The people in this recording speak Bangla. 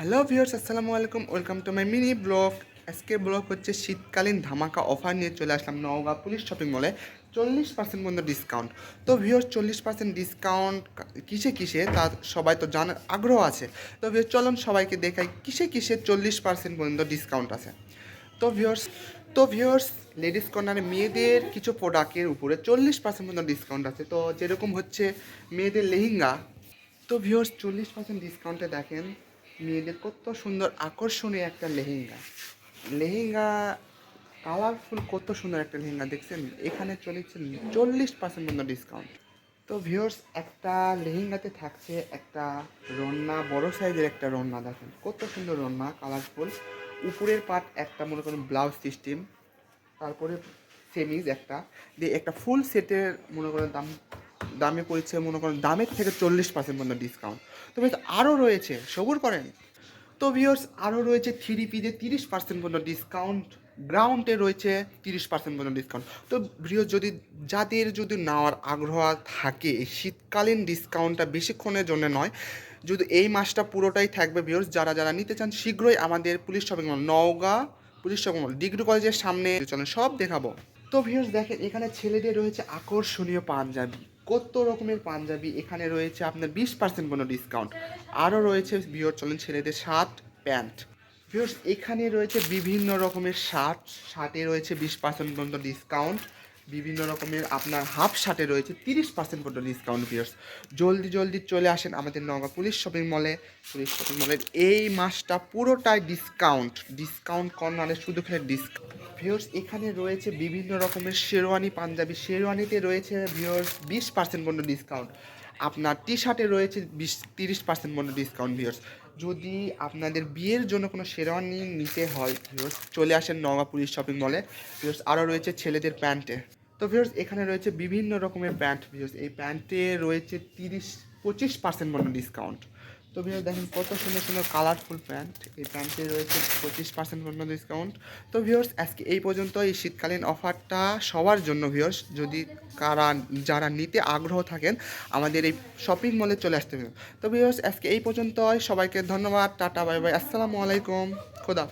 হ্যালো ভিউয়ার্স আসসালামু আলাইকুম welcome to my mini blog আজকে ব্লগ হচ্ছে শীতকালীন ধামাকা অফার নিয়ে চলে আসলাম নওগাঁ পুলিশ শপিং মলে চল্লিশ পার্সেন্ট পর্যন্ত ডিসকাউন্ট তো ভিউয়ার্স চল্লিশ পার্সেন্ট ডিসকাউন্ট কিসে কিসে? তা সবাই তো জানার আগ্রহ আছে। তো ভিউয়ার্স চলুন সবাইকে দেখাই কিসে কিসে চল্লিশ পার্সেন্ট পর্যন্ত ডিসকাউন্ট আছে। তো ভিউয়ার্স তো ভিউয়ার্স লেডিস কর্নারে মেয়েদের কিছু প্রোডাক্টের উপরে চল্লিশ পার্সেন্ট পর্যন্ত ডিসকাউন্ট আছে। তো যেরকম হচ্ছে মেয়েদের লেহেঙ্গা। তো ভিউয়ার্স চল্লিশ পার্সেন্ট ডিসকাউন্টে দেখেন মেয়েদের কত সুন্দর আকর্ষণীয় একটা লেহেঙ্গা। লেহেঙ্গা কালারফুল কত সুন্দর একটা লেহেঙ্গা, দেখছেন? এখানে চলেছে চল্লিশ পার্সেন্ট পর্যন্ত ডিসকাউন্ট তো ভিউয়ার্স একটা লেহেঙ্গাতে থাকছে একটা রন্না, বড় সাইজের একটা রন্না, দেখেন। কত সুন্দর রন্না কালারফুল উপরের পার্ট একটা মনে করেন ব্লাউজ সিস্টেম তারপরে সেমিজ একটা। দিয়ে একটা ফুল সেটের মনে করেন দাম দামে পড়েছে, মনে করেন দামের থেকে চল্লিশ পার্সেন্ট পর্যন্ত ডিসকাউন্ট তো বেশ আরও রয়েছে, সবুর করেন। তো ভিওর্স আরও রয়েছে থ্রি পিতে তিরিশ পার্সেন্ট পর্যন্ত ডিসকাউন্ট গ্রাউন্ডে রয়েছে তিরিশ পার্সেন্ট পর্যন্ত ডিসকাউন্ট তো ভিও যদি, যাদের যদি নেওয়ার আগ্রহ থাকে শীতকালীন ডিসকাউন্টটা বেশিক্ষণের জন্য নয়, যদি এই মাসটা পুরোটাই থাকবে ভিওর্স যারা যারা নিতে চান, শীঘ্রই আমাদের police shopping mall Naogaon police shopping mall degree কলেজের সামনে, চলেন, সব দেখাবো। তো ভিউর্স দেখেন, এখানে ছেলেদের রয়েছে আকর্ষণীয় পাঞ্জাবি। কত রকমের পাঞ্জাবি এখানে রয়েছে, আপনার বিশ পার্সেন্ট কোনো ডিসকাউন্ট আরও রয়েছে ভিওর চলেন ছেলেদের শার্ট প্যান্ট ভিউর্স এখানে রয়েছে বিভিন্ন রকমের শার্ট শার্টে রয়েছে বিশ পার্সেন্ট পর্যন্ত ডিসকাউন্ট বিভিন্ন রকমের আপনার হাফ শার্টে রয়েছে তিরিশ পার্সেন্ট পর্যন্ত ডিসকাউন্ট ভিউর্স জলদি জলদি চলে আসেন আমাদের নগা পুলিশ শপিং মলে পুলিশ শপিং মলের এই মাসটা পুরোটাই ডিসকাউন্ট ডিসকাউন্ট কর্নারে শুধু খেলে ডিসকাউন্ট ভিউর্স এখানে রয়েছে বিভিন্ন রকমের শেরওয়ানি, পাঞ্জাবি শেরওয়ানিতে রয়েছে ভিউর্স বিশ পার্সেন্ট পর্যন্ত ডিসকাউন্ট আপনার টি শার্টে রয়েছে বিশ, তিরিশ পার্সেন্ট পর্যন্ত ডিসকাউন্ট ভিউর্স যদি আপনাদের বিয়ের জন্য কোনো শেরওয়ানি নিতে হয় ভিউর্স চলে আসেন পুলিশ শপিং মলে ভিউর্স আরও রয়েছে ছেলেদের প্যান্টে। তো ভিউর্স এখানে রয়েছে বিভিন্ন রকমের প্যান্ট ভিউর্স এই প্যান্টে রয়েছে তিরিশ, পঁচিশ পার্সেন্ট পর্যন্ত ডিসকাউন্ট তো ভিউর্স দেখেন কত সুন্দর সুন্দর কালারফুল প্যান্ট এই প্যান্টে রয়েছে পঁচিশ পার্সেন্ট পর্যন্ত ডিসকাউন্ট তো ভিউর্স আজকে এই পর্যন্ত এই শীতকালীন অফারটা সবার জন্য ভিউর্স যদি কারা, যারা নিতে আগ্রহ থাকেন, আমাদের এই শপিং মলে চলে আসতে হবে। তো ভিউর্স আজকে এই পর্যন্তই। সবাইকে ধন্যবাদ। টাটা বাই বাই আসসালামু আলাইকুম। খোদা